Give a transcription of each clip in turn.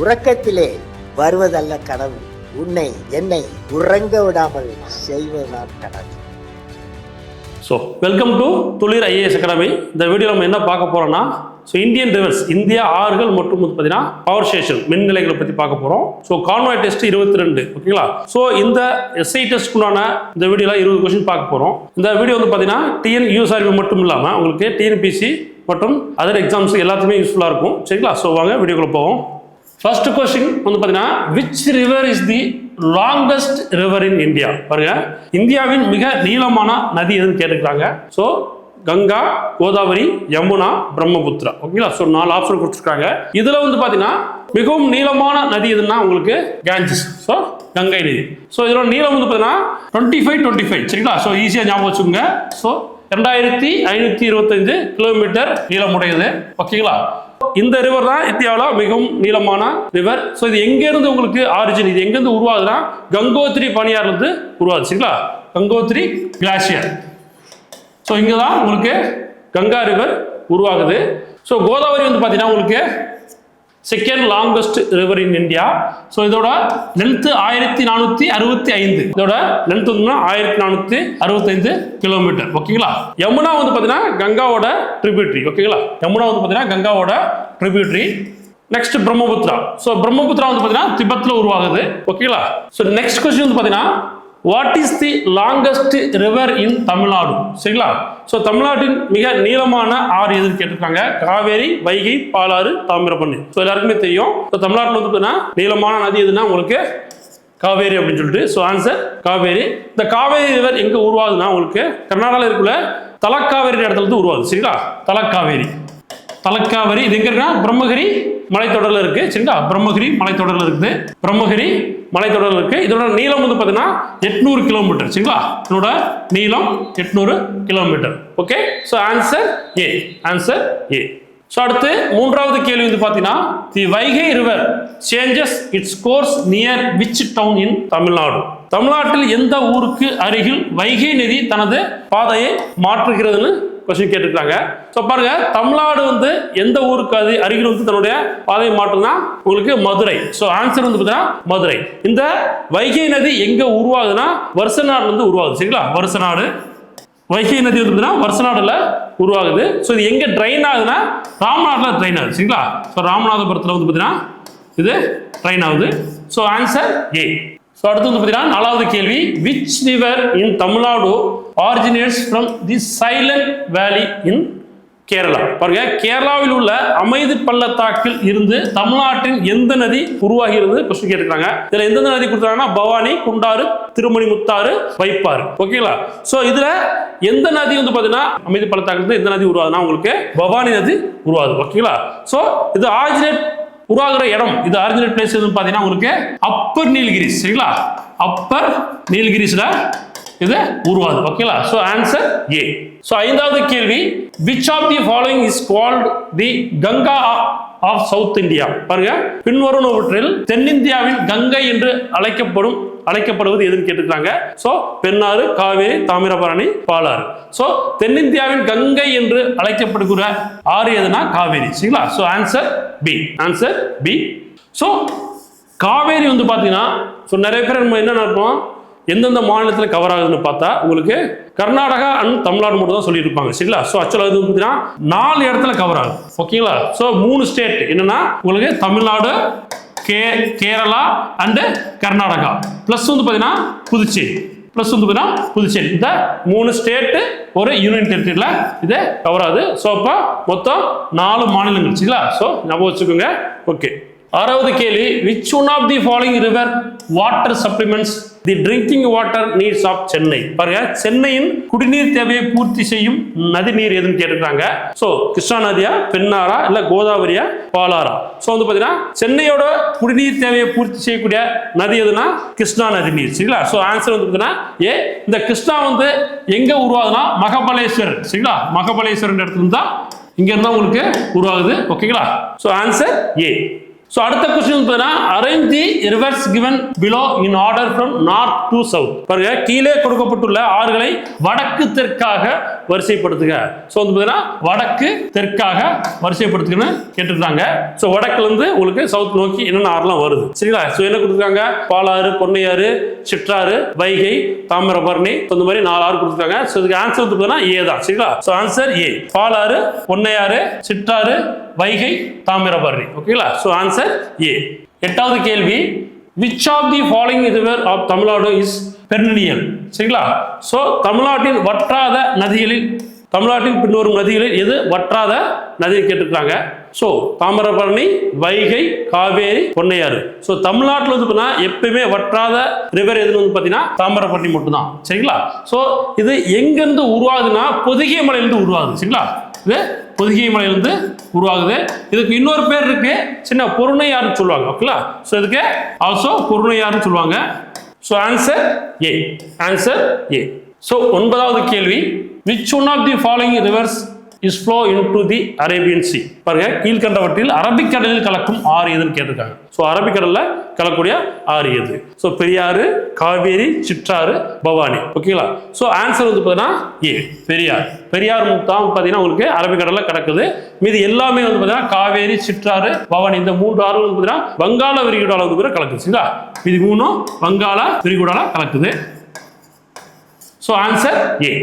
உறக்கத்திலே வருவதல்ல கனவு உன்னை என்னை உறங்க விடாமல் செய்வதுதான் கனவு so welcome to Thulir IAS academy இந்த வீடியோ நம்ம என்ன பார்க்க போறோம்னா ஸோ இந்தியன் ரிவர்ஸ் இந்தியா ஆறுகள் மற்றும் வந்து பார்த்தீங்கன்னா பவர் ஸ்டேஷன் மின் நிலைகளை பற்றி பார்க்க போகிறோம் ஸோ கான்வாய் டெஸ்ட் இருபத்தி ரெண்டு ஓகேங்களா ஸோ இந்த எஸ்ஐ டெஸ்ட்க்குண்டான இந்த வீடியோவில் இருபது கொஸ்டின் பார்க்க போகிறோம் இந்த வீடியோ வந்து பார்த்தீங்கன்னா டிஎன் யூஎஸ்ஆர்பி மட்டும் இல்லாமல் உங்களுக்கு டிஎன்பிசி மற்றும் அதர் எக்ஸாம்ஸ் எல்லாத்துக்குமே யூஸ்ஃபுல்லாக இருக்கும். சரிங்களா? ஸோ வாங்க வீடியோக்குள்ள போவோம். ஃபர்ஸ்ட் கொஸ்டின் வந்து பார்த்தீங்கன்னா which river is the longest river in India பாருங்க. இந்தியாவின் மிக நீளமான நதி எதுன்னு கேட்டுக்கிறாங்க. ஸோ கங்கா கோதாவரி யமுனா பிரம்மபுத்திரா. ஓகேங்களா? ஸோ நாலு ஆப்ஷன் கொடுத்துருக்காங்க. இதில் வந்து பார்த்தீங்கன்னா மிகவும் நீளமான நதி எதுன்னா உங்களுக்கு கேஞ்சஸ் ஸோ கங்கை நதி. ஸோ இதோட நீளம் வந்து பார்த்தீங்கன்னா டுவெண்ட்டி ஃபைவ் டுவெண்ட்டி ஃபைவ் சரிங்களா ஸோ ஈஸியாக ஞாபகம் வச்சுக்கோங்க. ஸோ ரெண்டாயிரத்தி ஐநூற்றி இருபத்தஞ்சு கிலோமீட்டர் நீளமுடையது. ஓகேங்களா? இந்த ரிவர் தான் இந்தியாவில் மிகவும் நீளமான ரிவர் ஸோ இது எங்கேருந்து உங்களுக்கு ஆரிஜின் இது எங்கேருந்து உருவாகுதுன்னா கங்கோத்ரி பனியார்லேருந்து உருவாகுது சரிங்களா? கங்கோத்ரி கிளாசியர் ஸோ இங்கே தான் உங்களுக்கு கங்கா ரிவர் உருவாகுது. ஸோ கோதாவரி வந்து பார்த்தீங்கன்னா உங்களுக்கு second longest river in India so இதோட லென்த்து ஆயிரத்தி நானூற்றி அறுபத்தி ஐந்து. இதோட லென்த் வந்து ஆயிரத்தி நானூற்றி அறுபத்தைந்து கிலோமீட்டர் ஓகேங்களா? யமுனா வந்து பார்த்தீங்கன்னா கங்காவோட ட்ரிபியூட்ரி ஓகேங்களா? யமுனா வந்து பார்த்தீங்கன்னா கங்காவோட tributary next Brahmaputra so Brahmaputra வந்து பார்த்தீங்கன்னா திபத்தில் உருவாகுது. ஓகேங்களா? ஸோ நெக்ஸ்ட் கொஸ்டின் வந்து பார்த்தீங்கன்னா what is the longest river in Tamil Nadu சரிங்களா? ஸோ தமிழ்நாட்டின் மிக நீளமான ஆறு எதுன்னு கேட்டிருக்காங்க? காவேரி வைகை பாலாறு தாமிரபரணி. ஸோ எல்லாருக்குமே தெரியும். ஸோ தமிழ்நாட்டில் வந்து பார்த்தீங்கன்னா நீளமான நதி எதுனா உங்களுக்கு காவேரி அப்படின்னு சொல்லிட்டு. So answer Kaveri. இந்த காவேரி ரிவர் எங்கே உருவாகுதுன்னா உங்களுக்கு கர்நாடகாவில் இருக்குள்ள தலக்காவேரி இடத்துல இருந்து உருவாகுது. சரிங்களா? தலக்காவேரி. தலக்காவேரி இது எங்க இருக்குன்னா? பிரம்மகிரி மலைத்தொடரில் இருக்கு. சரிங்களா? பிரம்மகிரி மலைத்தொடரில் இருக்குது. பிரம்மகிரி மலைத்தொடர் இருக்கு இதோட நீளம் வந்து பார்த்தீங்கன்னா எட்நூறு கிலோமீட்டர் சரிங்களா? இதோட நீளம் எட்நூறு kilometre okay so answer A answer A so அடுத்து மூன்றாவது கேள்வி வந்து பார்த்தீங்கன்னா the Vaigai river changes its course near which town in Tamil Nadu தமிழ்நாட்டில் எந்த ஊருக்கு அருகில் வைகை நதி தனது பாதையை மாற்றுகிறதுன்னு கொஸ்டின் கேட்டிருக்காங்க. ஸோ பாருங்க தமிழ்நாடு வந்து எந்த ஊருக்கு அது அருகில் வந்து தன்னுடைய பாதை மாற்றம்னா உங்களுக்கு மதுரை. ஸோ ஆன்சர் வந்து பார்த்தீங்கன்னா மதுரை. இந்த வைகை நதி எங்கே உருவாகுதுன்னா வருஷநாடு வந்து உருவாகுது. சரிங்களா? வருஷ நாடு. வைகை நதி வந்து பார்த்தீங்கன்னா வருஷநாடுல உருவாகுது. ஸோ இது எங்கே ட்ரெயின் ஆகுதுன்னா ராமநாட்டில் ட்ரெயின் ஆகுது. சரிங்களா? ஸோ ராமநாதபுரத்தில் வந்து பார்த்தீங்கன்னா இது ட்ரெயின் ஆகுது. ஸோ ஆன்சர் ஏ ஸோ அடுத்து வந்து பார்த்தீங்கன்னா நாலாவது கேள்வி. Which river in Tamil Nadu originates from the silent valley in Kerala பாருங்க கேரளாவில் உள்ள அமைதி பள்ளத்தாக்கில் இருந்து தமிழ்நாட்டின் எந்த நதி உருவாகிறது கொஸ்டின் கேட்டிருக்காங்க. இதுல எந்தெந்த நதி கொடுத்தாங்கன்னா பவானி குண்டாறு திருமணி முத்தாறு வைப்பாறு. ஓகேங்களா ஸோ இதுல எந்த நதி வந்து பார்த்தீங்கன்னா அமைதி பள்ளத்தாக்கில் இருந்து எந்த நதி உருவாகுதுன்னா உங்களுக்கு பவானி நதி உருவாகுது. ஓகேங்களா ஸோ இது ஆரிஜினேட் உருவாகிற இடம் இது ஆரிஜினல் பிளேஸ் எதுன்னு பார்த்தீங்கன்னா உங்களுக்கு அப்பர் நீலகிரிஸ் சரிங்களா? அப்பர் நீலகிரிஸ்ல இது உருவாது ஓகேங்களா ஸோ ஆன்சர் ஏ ஸோ ஐந்தாவது கேள்வி which of the following is called the Ganga of south India பாருங்க. பின்வருவனவற்றில் தென்னிந்தியாவின் கங்கை என்று அழைக்கப்படும் அழைக்கப்படுவது எதுன்னு கேட்டுக்கிறாங்க ஸோ பெண்ணாறு காவேரி தாமிரபரணி பாலாறு. ஸோ தென்னிந்தியாவின் கங்கை என்று அழைக்கப்படுகிற ஆறு எதுனா? காவேரி. சரிங்களா? So answer B answer B so Kaveri வந்து பார்த்தீங்கன்னா ஸோ நிறைய பேர் நம்ம என்ன நினைப்போம் எந்தெந்த மாநிலத்தில் கவர் ஆகுதுன்னு பார்த்தா உங்களுக்கு கர்நாடகா அண்ட் தமிழ்நாடு மட்டும் தான் சொல்லியிருப்பாங்க. சரிங்களா? ஸோ ஆக்சுவலாக இது பார்த்தீங்கன்னா நாலு இடத்துல கவர் ஆகுது. ஓகேங்களா ஸோ மூணு ஸ்டேட் என்னன்னா உங்களுக்கு தமிழ்நாடு கே கேரளா அண்டு கர்நாடகா. ப்ளஸ் வந்து பார்த்தீங்கன்னா புதுச்சேரி. ப்ளஸ் வந்து பார்த்தீங்கன்னா புதுச்சேரி. இந்த மூணு ஸ்டேட்டு ஒரு யூனியன் டெரிட்டரியில் இது கவர் ஆகுது. ஸோ அப்போ மொத்தம் நாலு மாநிலங்கள். சரிங்களா? ஸோ ஞாபகம் வச்சுக்கோங்க. ஓகே ஆறாவது கேள்வி which one of the following river water supplements the drinking water needs of Chennai பாருங்க சென்னையின் குடிநீர் தேவையை பூர்த்தி செய்யும் நதி நீர் எதுன்னு கேட்டிருக்காங்க. ஸோ கிருஷ்ணா நதியா பெண்ணாரா இல்லை கோதாவரியா பாலாரா? ஸோ வந்து பாத்தீங்கன்னா சென்னையோட குடிநீர் தேவையை பூர்த்தி செய்யக்கூடிய நதி எதுனா கிருஷ்ணா நதி நீர் சரிங்களா? ஸோ ஆன்சர் வந்து பார்த்தீங்கன்னா ஏ இந்த கிருஷ்ணா வந்து எங்கே உருவாகுதுன்னா மகபலேஸ்வர் சரிங்களா? மகபலேஸ்வரர் இடத்துல இருந்து தான் இங்க இருந்தா உங்களுக்கு உருவாகுது. ஓகேங்களா ஸோ ஆன்சர் ஏ. ஸோ அடுத்த கொஸ்டின் பார்த்தீங்கன்னா arrange the rivers given below in order from north to south பாருங்க கீழே கொடுக்கப்பட்டுள்ள ஆறுகளை வடக்கு தெற்காக வரிசைப்படுத்துக ஸோ வந்து பார்த்தீங்கன்னா வடக்கு தெற்காக வரிசைப்படுத்துகன்னு கேட்டுருந்தாங்க. ஸோ வடக்குல இருந்து உங்களுக்கு சவுத் நோக்கி என்னென்ன ஆறுலாம் வருது? சரிங்களா? ஸோ என்ன கொடுத்துருக்காங்க? பாலாறு பொன்னையாறு சிற்றாறு வைகை தாமிரபரணி இந்த மாதிரி நாலு ஆறு கொடுத்துருக்காங்க. ஸோ இதுக்கு ஆன்சர் வந்து பார்த்தீங்கன்னா ஏ தான். சரிங்களா? So answer A Palar Ponnaiyar Chittar Vaigai Thamirabarani. ஓகேங்களா ஸோ ஆன்சர் ஏ எட்டாவது கேள்வி. Which of the following river of Tamil Nadu is perennial சரிங்களா? ஸோ தமிழ்நாட்டின் வற்றாத நதிகளில் தமிழ்நாட்டின் பின்வரும் நதிகளில் எது? வற்றாத நதியை கேட்டிருக்காங்க ஸோ தாமிரபரணி வைகை காவேரி பொன்னையாறு. ஸோ தமிழ்நாட்டில் வந்து பார்த்தீங்கன்னா எப்பயுமே வற்றாத ரிவர் எதுன்னு வந்து பார்த்தீங்கன்னா தாமிரபரணி மட்டும்தான். சரிங்களா? ஸோ இது எங்கேருந்து உருவாகுதுன்னா பொதிகை மலையிலிருந்து உருவாகுது. சரிங்களா? இது பொதிகை மலையிலிருந்து உருவாகுது. இதுக்கு இன்னொரு பேர் இருக்கு. சின்ன பொருணையார்னு சொல்லுவாங்க ஓகேங்களா? ஸோ இதுக்கு ஆல்சோ பொருணையார்னு சொல்லுவாங்க. So answer A answer A so ஒன்பதாவது கேள்வி. Which one of the following rivers is flow into the Arabian sea பாருங்க கீழ்கண்டவற்றில் அரபிக்கடலில் கலக்கும் ஆறு எதுன்னு கேட்டிருக்காங்க. ஸோ அரபிக்கடலில் கலக்கூடிய ஆறு எது? ஸோ பெரியாறு காவேரி சிற்றாறு பவானி. ஓகேங்களா ஸோ ஆன்சர் வந்து பார்த்தீங்கன்னா ஏ பெரியார் பெரியார் முத்தாம் பார்த்தீங்கன்னா உங்களுக்கு அரபிக்கடலில் கிடக்குது. மீதி எல்லாமே வந்து பார்த்தீங்கன்னா காவேரி சிற்றாறு பவானி இந்த மூன்று ஆறு வந்து பார்த்தீங்கன்னா வங்காள விரிகுடால வந்து பார்த்தீங்கன்னா கலக்குது. சரிங்களா? இது மூணும் வங்காள விரிகுடால கலக்குது. ஸோ ஆன்சர் ஏ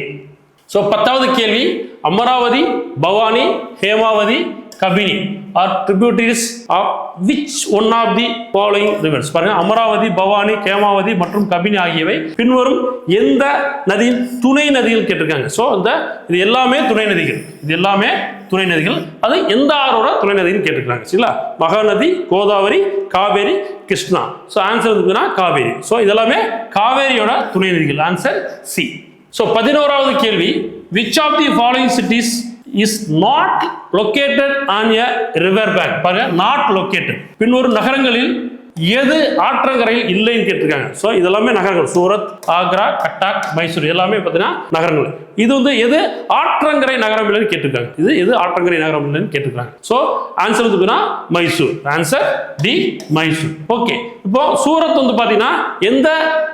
ஸோ பத்தாவது கேள்வி Amaravati Bhavani Hemavati Kabini. Are tributaries of which one of the following rivers பாருங்க அமராவதி பவானி கேமாவதி மற்றும் கபினி ஆகியவை பின்வரும் எந்த நதியின் துணை நதிகள் கேட்டிருக்காங்க? ஸோ இந்த இது எல்லாமே துணை நதிகள். இது எல்லாமே துணை நதிகள். அது எந்த ஆறோட துணை நதின்னு கேட்டிருக்காங்க சரிங்களா? மகாநதி கோதாவரி காவேரி கிருஷ்ணா. ஸோ ஆன்சர் வந்துன்னா காவேரி. ஸோ இதெல்லாமே காவேரியோட துணை நதிகள். ஆன்சர் சி ஸோ பதினோராவது கேள்வி which of the following cities is not located on a river bank பாருங்க நாட் லொக்கேட்டட் பின்வரும் நகரங்களில் எது ஆற்றங்கரையில் இல்லைன்னு கேட்டிருக்காங்க. ஸோ இதெல்லாமே நகரங்கள். சூரத் ஆக்ரா கட்டாக் மைசூர் எல்லாமே பார்த்தீங்கன்னா நகரங்கள். இது வந்து எது ஆற்றங்கரை நகரம் இல்லைன்னு கேட்டிருக்காங்க. இது எது ஆற்றங்கரை நகரம் இல்லைன்னு கேட்டிருக்காங்க. ஸோ ஆன்சர் வந்து பார்த்தீங்கன்னா Mysore. Answer D Mysore. Okay இப்போ சூரத் வந்து பார்த்தீங்கன்னா எந்த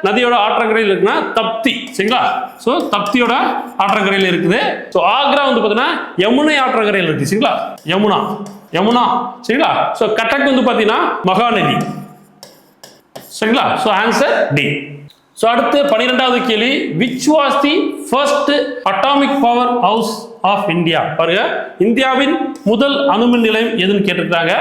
நதியோட ஆற்றங்கரையில் இருக்குன்னா தப்தி சரிங்களா? ஸோ தப்தியோட ஆற்றங்கரையில் இருக்குது. ஸோ ஆக்ரா வந்து பார்த்தீங்கன்னா யமுனை ஆற்றங்கரையில் இருக்கு சரிங்களா? யமுனா. யமுனா சரிங்களா? ஸோ கட்டக் வந்து பார்த்தீங்கன்னா மகாநதி. சரிங்களா? ஸோ ஆன்சர் டி ஸோ அடுத்து பன்னிரெண்டாவது கேள்வி. Which was the first atomic power house of India பாருங்க. இந்தியாவின் முதல் அணுமின் நிலையம் எதுன்னு கேட்டிருக்காங்க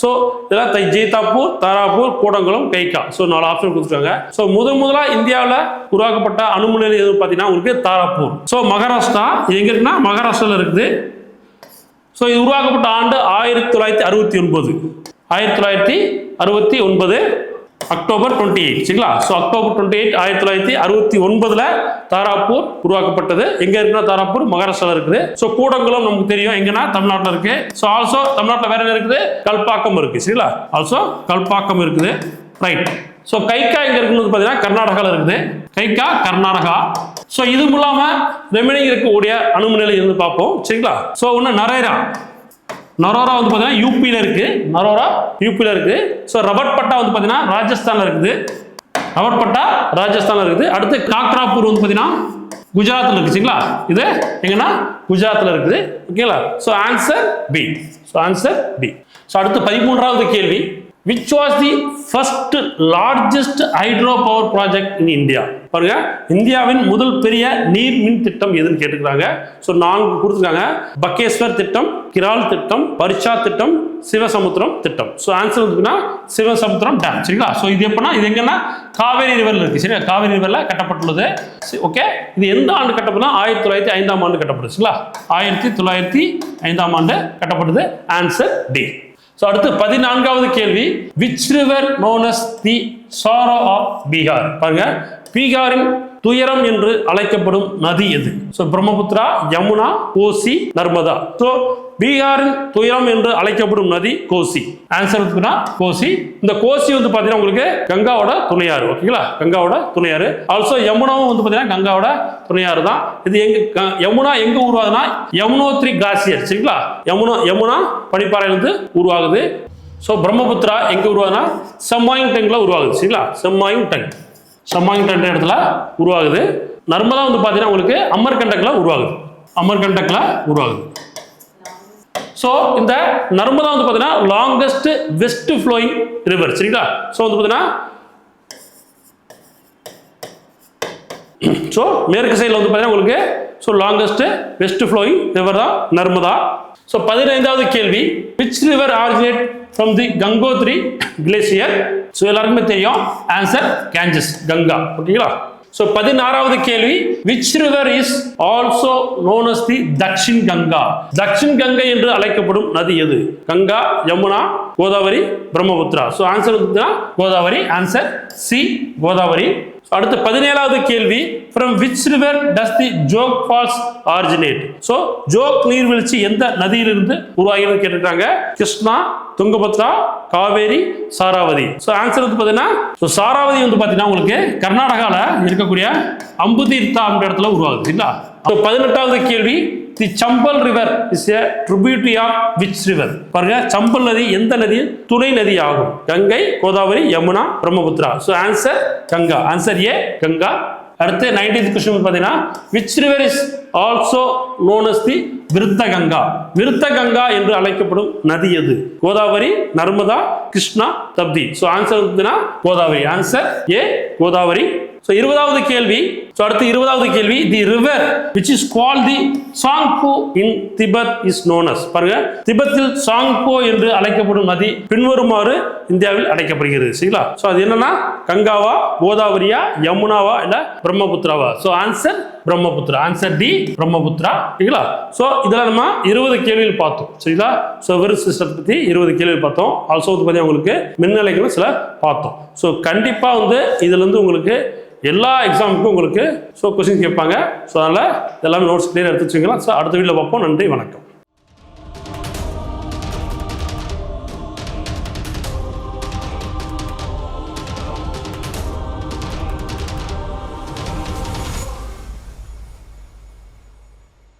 ஸோ இதெல்லாம் தை ஜெய்தாப்பூர் தாராப்பூர் கூடங்குளம் கைகா ஸோ நாலு ஆப்ஷன் கொடுத்துருக்காங்க. ஸோ முதல் முதலாக இந்தியாவில் உருவாக்கப்பட்ட அணுமின் நிலையம் எதுன்னு பார்த்தீங்கன்னா உங்களுக்கு தாராப்பூர் ஸோ மகாராஷ்டிரா. இது எங்க இருக்குன்னா மகாராஷ்டிராவில் இருக்குது. ஸோ இது உருவாக்கப்பட்ட ஆண்டு ஆயிரத்தி தொள்ளாயிரத்தி அறுபத்தி ஒன்பது. ஆயிரத்தி தொள்ளாயிரத்தி அறுபத்தி ஒன்பது. அக்டோபர் டுவெண்ட்டி எயிட் சரிங்களா? ஸோ அக்டோபர் டுவெண்ட்டி எயிட் ஆயிரத்தி தொள்ளாயிரத்தி அறுபத்தி ஒன்பதுல தாராப்பூர் உருவாக்கப்பட்டது. எங்க இருக்குன்னா தாராப்பூர்? மகாராஷ்டிரா இருக்குது. ஸோ கூடங்குளம் நமக்கு தெரியும். எங்கன்னா? தமிழ்நாட்டில் இருக்கு. ஸோ ஆல்சோ தமிழ்நாட்டில் வேற என்ன இருக்குது? கல்பாக்கம் இருக்கு சரிங்களா? ஆல்சோ கல்பாக்கம் இருக்குது. ரைட் ஸோ கைக்கா எங்க இருக்குன்னு பார்த்தீங்கன்னா கர்நாடகாவில் இருக்குது. கைக்கா கர்நாடகா. ஸோ இது இல்லாமல் ரெமினிங் இருக்கக்கூடிய அணுமின் இருந்து பார்ப்போம் சரிங்களா? ஸோ ஒன்று நரேரா. நரோரா வந்து பார்த்தீங்கன்னா யூபியில் இருக்குது நரோரா யூபியில் இருக்குது ஸோ ரபட் பட்டா வந்து பார்த்தீங்கன்னா ராஜஸ்தானில் இருக்குது. ரபட் பட்டா ராஜஸ்தானில் இருக்குது. அடுத்து காக்ராப்பூர் வந்து பார்த்தீங்கன்னா குஜராத்தில் இருக்கு. சரிங்களா? இது எங்கன்னா குஜராத்தில் இருக்குது. ஓகேங்களா? So answer B so answer B so அடுத்து பதிமூன்றாவது கேள்வி. Which was the first largest hydro power project in India பாருங்க இந்தியாவின் முதல் பெரிய நீர் மின் திட்டம் எதுன்னு கேட்டுக்கிறாங்க. ஸோ நான்கு கொடுத்துருக்காங்க. பக்கேஸ்வர் திட்டம் கிரால் திட்டம் பரிச்சா திட்டம் சிவசமுத்திரம் திட்டம். ஸோ ஆன்சர் வந்துன்னா சிவசமுத்திரம் டேம் சரிங்களா? ஸோ இது எப்படின்னா இது எங்கன்னா காவேரி ரிவரில் இருக்கு. சரிங்களா காவேரி ரிவரில் கட்டப்பட்டுள்ளது. ஓகே இது எந்த ஆண்டு கட்டப்பட்டதுன்னா ஆயிரத்தி தொள்ளாயிரத்தி ஐந்தாம் ஆண்டு கட்டப்படுச்சுங்களா சரிங்களா? ஆயிரத்தி தொள்ளாயிரத்தி ஐந்தாம் ஆண்டு கட்டப்பட்டது. ஆன்சர் டி ஸோ அடுத்து பதினான்காவது கேள்வி. Which river knowns the sorrow of Bihar பாருங்க. பீகாரின் துயரம் என்று அழைக்கப்படும் நதி எது? ஸோ பிரம்மபுத்திரா யமுனா கோசி நர்மதா ஸோ பீகாரின் துயரம் என்று அழைக்கப்படும் நதி கோசி. ஆன்சர் கோசி. இந்த கோசி வந்து பார்த்தீங்கன்னா உங்களுக்கு கங்காவோட துணையாறு ஓகேங்களா கங்காவோட துணையாறு ஆல்சோ யமுனாவும் வந்து பார்த்தீங்கன்னா கங்காவோட துணையாறு தான். இது எங்க க- யமுனா எங்க உருவாகுதுன்னா யமுனோத்ரி காசியர். சரிங்களா? யமுனா யமுனா பனிப்பாறையிலிருந்து உருவாகுது. ஸோ பிரம்மபுத்திரா எங்கே உருவாகுதுன்னா செம்மாயிங் டங்ல உருவாகுது. சரிங்களா? செம்மாயிங் டங் செம்மாயிங் இடத்துல உருவாகுது. நர்மதா வந்து பார்த்தீங்கன்னா உங்களுக்கு அமர்கண்டக்கில் உருவாகுது. அமர்கண்டக்கில் உருவாகுது. ஸோ இந்த நர்மதா வந்து பார்த்தீங்கன்னா லாங்கஸ்ட் வெஸ்ட் ஃப்ளோயிங் ரிவர் சரிங்களா? ஸோ வந்து பார்த்தீங்கன்னா ஸோ மேற்கு சைடில் வந்து பார்த்தீங்கன்னா உங்களுக்கு so longest west flowing river தான் நர்மதா. ஸோ பதினைந்தாவது கேள்வி which river originate from the Gangotri glacier so எல்லாருக்குமே தெரியும். ஆன்சர் கேஞ்சஸ் கங்கா ஓகேங்களா ஸோ பதினாறாவது கேள்வி. Which river is also known as the Dakshin Ganga Dakshin Gangai என்று அழைக்கப்படும் நதி எது? Ganga Yamuna Godavari Brahmaputra. So answer Godavari answer C Godavari. அடுத்து பதினேழாவது கேள்வி. From which river does the Jog falls originate so Jog நீர்வீழ்ச்சி எந்த நதியிலிருந்து உருவாகிறது கேட்டிருக்காங்க? கிருஷ்ணா துங்கபத்ரா காவேரி சாராவதி. ஸோ ஆன்சர் வந்து பார்த்தீங்கன்னா ஸோ சாராவதி வந்து பார்த்தீங்கன்னா உங்களுக்கு கர்நாடகாவில் இருக்கக்கூடிய அம்புதீர்த்தா அப்படின்ற இடத்துல உருவாகுது இல்லைங்களா? ஸோ பதினெட்டாவது கேள்வி. The Chambal river is a tributary of which river பாருங்க சம்பல் நதி எந்த நதி? துணை நதி ஆகும். Gangai Godavari Yamuna Brahmaputra. So answer Ganga. Answer A Ganga. அடுத்து நைன்டீன்த் கொஸ்டின் பார்த்தீங்கன்னா which river is also known as the Vriddha Ganga Vriddha Ganga என்று அழைக்கப்படும் நதி எது? கோதாவரி நர்மதா கிருஷ்ணா தப்தி. ஸோ ஆன்சர் பார்த்தீங்கன்னா Godavari. Answer A Godavari. So இருபதாவது கேள்வி ஸோ அடுத்து இருபதாவது கேள்வி. The river which is call the Tsangpo in Tibet is known as பாருங்க. திபெத்தில் சாங்போ என்று அழைக்கப்படும் நதி பின்வருமாறு இந்தியாவில் அழைக்கப்படுகிறது. சரிங்களா? ஸோ அது என்னன்னா கங்காவா கோதாவரியா யமுனாவா இல்ல பிரம்மபுத்திராவா? So answer Brahmaputra. Answer D Brahmaputra. சரிங்களா? ஸோ இதெல்லாம் நம்ம இருபது கேள்வியில் பார்த்தோம். சரிங்களா? ஸோ வெறும் சிஸ்டத்தை பற்றி இருபது கேள்வியில் பார்த்தோம். ஆல்சோ வந்து பார்த்தீங்கன்னா உங்களுக்கு மின்னலைகளும் சில பார்த்தோம். ஸோ கண்டிப்பாக வந்து இதுலேருந்து உங்களுக்கு எல்லா எக்ஸாமுக்கும் உங்களுக்கு ஸோ கொஸ்டின் கேட்பாங்க. ஸோ அதனால் எல்லாமே நோட்ஸ் கிளியர் எடுத்து வச்சுக்கலாம் ஸோ அடுத்த வீடியோவில் பார்ப்போம். நன்றி வணக்கம்.